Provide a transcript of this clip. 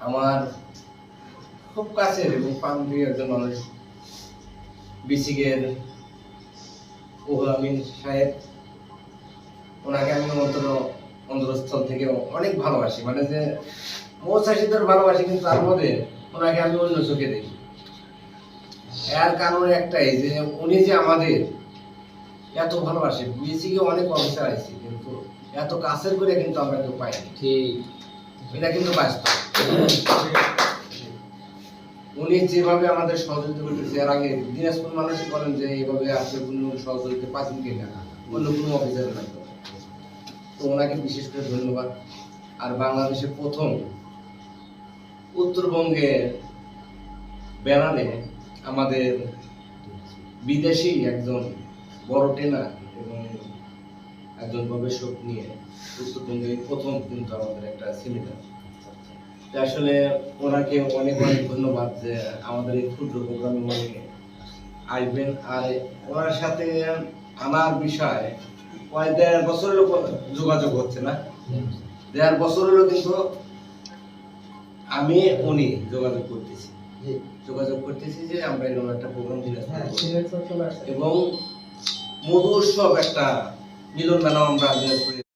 আমার খুব কাছের এবং প্রান্তীয় একজন মানুষ, বিসিকের সাহেব। ওনাকে আমি অন্তর, অন্তরস্থল থেকে অনেক ভালোবাসি। মানে যে ভালোবাসি, কিন্তু তার মধ্যে ওনাকে আমি অন্য চোখে দেখি। এর কারণ একটাই যে উনি যে আমাদের এত ভালোবাসে। বিসিকে অনেক অফিসার আছে কিন্তু এত কাছের করে কিন্তু আমরা কেউ পাইনি। ঠিক। এটা কিন্তু বাস্তব। উনি যেভাবে আমাদের সহযোগিতা করতেছে, এর আগে দিনাজপুর মানুষই বলেন যে এইভাবে আসলে কোনো সহযোগিতা পাচ্ছেন কিনা অন্য কোনো অফিসারের মাধ্যমে। তো ওনাকে বিশেষ করে ধন্যবাদ। আর বাংলাদেশের প্রথম উত্তরবঙ্গের ব্যানারে আমাদের বিদেশি একজন বড় ট্রেনার এবং একজন গবেষক নিয়ে উত্তরবঙ্গে প্রথম কিন্তু আমাদের একটা সেমিনার আসলে ওনাকে অনেক অনেক ধন্যবাদ যে আমাদের এই ক্ষুদ্র প্রোগ্রামে উনি আসবেন আর ওনার সাথে আমার বিষয় প্রায় দেড় বছরের উপর যোগাযোগ হচ্ছে না। দেড় বছরেরও কিন্তু আমি উনি যোগাযোগ করতেছি। যোগাযোগ করতেছি যে আমরা এরকম একটা প্রোগ্রাম দিলে এবং মধুর সব একটা মিলন মেলা আমরা দিনাজপুরে